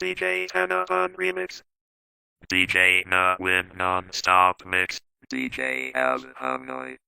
DJ Hanahan Remix. DJ Na Win Non-Stop Mix. DJ Ab Hanoi.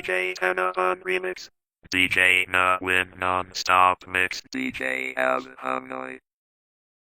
DJ Tana on remix. DJ Na Win Non-Stop Mix. DJ Al Hanoi.